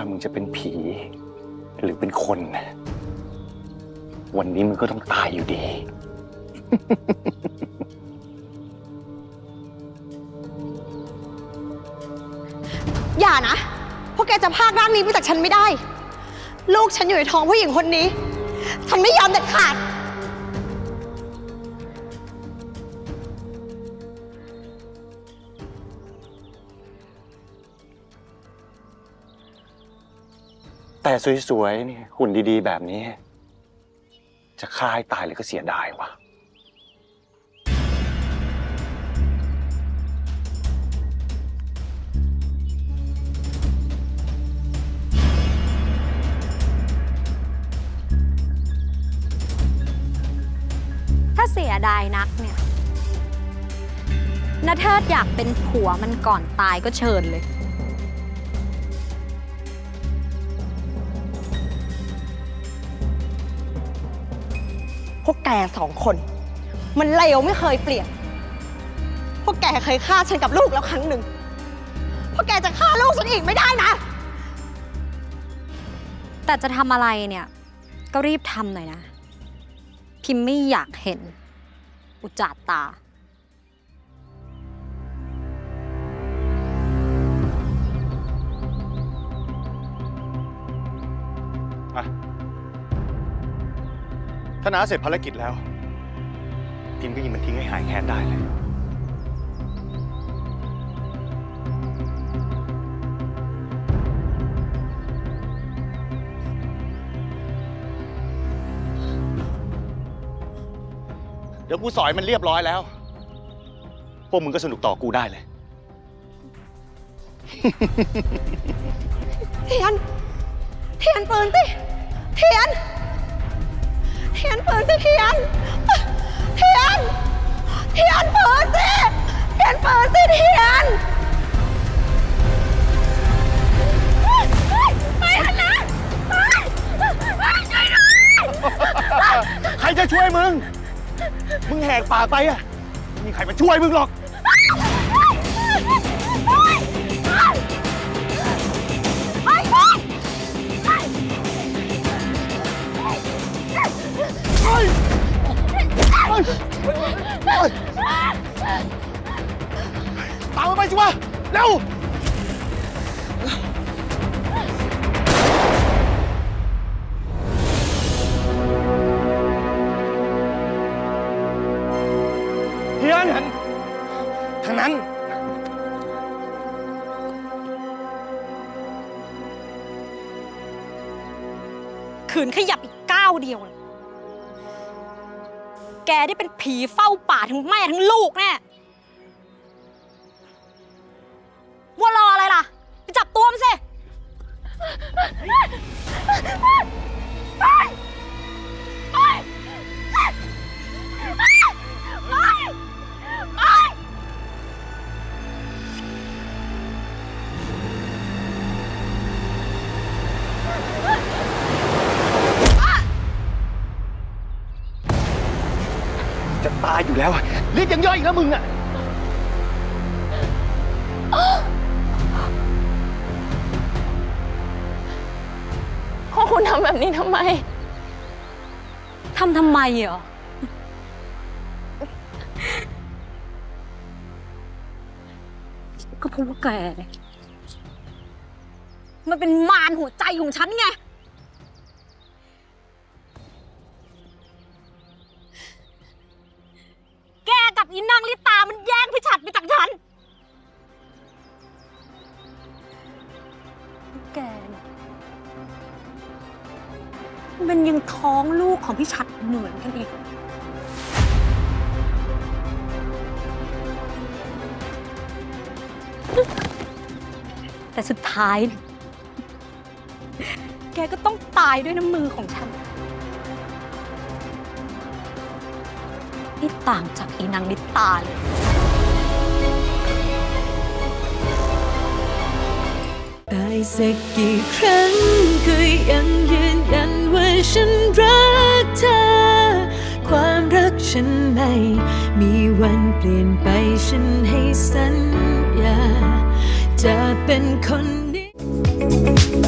ามึงจะเป็นผี หรือเป็นคน วันนี้มึงก็ต้องตายอยู่ดี อย่านะพวกแกจะพากร่างนี้ไปจากฉันไม่ได้ ลูกฉันอยู่ในท้องผู้หญิงคนนี้ ฉันไม่ยอมเด็ดขาด แต่สวยๆนี่หุ่นดีๆ แบบนี้ จะฆ่าให้ตายเลยก็เสียดายวะถ้าเสียดายนักเนี่ยนาเทิดอยากเป็นผัวมันก่อนตายก็เชิญเลย พวกแกสองคน มันเลวไม่เคยเปลี่ยน พวกแกเคยฆ่าฉันกับลูกแล้วครั้งหนึ่ง พวกแกจะฆ่าลูกฉันอีกไม่ได้นะ แต่จะทำอะไรเนี่ย ก็รีบทำหน่อยนะ พิมพ์ไม่อยากเห็น อุจจาตา น้าเสร็จภารกิจแล้ว พิมก็ยิงมันทิ้งให้หายแค้นได้เลย เดี๋ยวกูสอยมันเรียบร้อยแล้ว พวกมึงก็สนุกต่อกูได้เลย เทียน เทียนปืนสิ เทียน เทียนเปืนสิเทียน เทียน เทียนเปืนสิเทียนเปืนสิเทียนไปทันนะไปไปช่วยด้วยใครจะช่วยมึง มึงแหกปากไปอะไม่มีใครมาช่วยมึงหรอก ตามมาไปสิวะเร็ว เฮียนทางนั้น ขืนขยับอีกก้าวเดียวเลย แกได้เป็นผีเฝ้าป่าทั้งแม่ทั้งลูกแน่ จะตายอยู่แล้วอะรีบยังย่อยอีกแล้วมึงอะพวกคุณทำแบบนี้ทำไม ทำทำไมเหรอ ก็เพราะว่าแกเนี่ยมันเป็นมารหัวใจของฉันไง แกเนี่ยมันยังท้องลูกของพี่ชัดเหมือนกันอีก แต่สุดท้าย แกก็ต้องตายด้วยน้ำมือของฉันนี่ต่างจากอีนางนิตาเลย ตายสักกี่ครั้งก็ยังยืนยันว่าฉันรักเธอ ความรักฉันไม่ มีวันเปลี่ยนไปฉันให้สัญญา จะเป็นคนนี้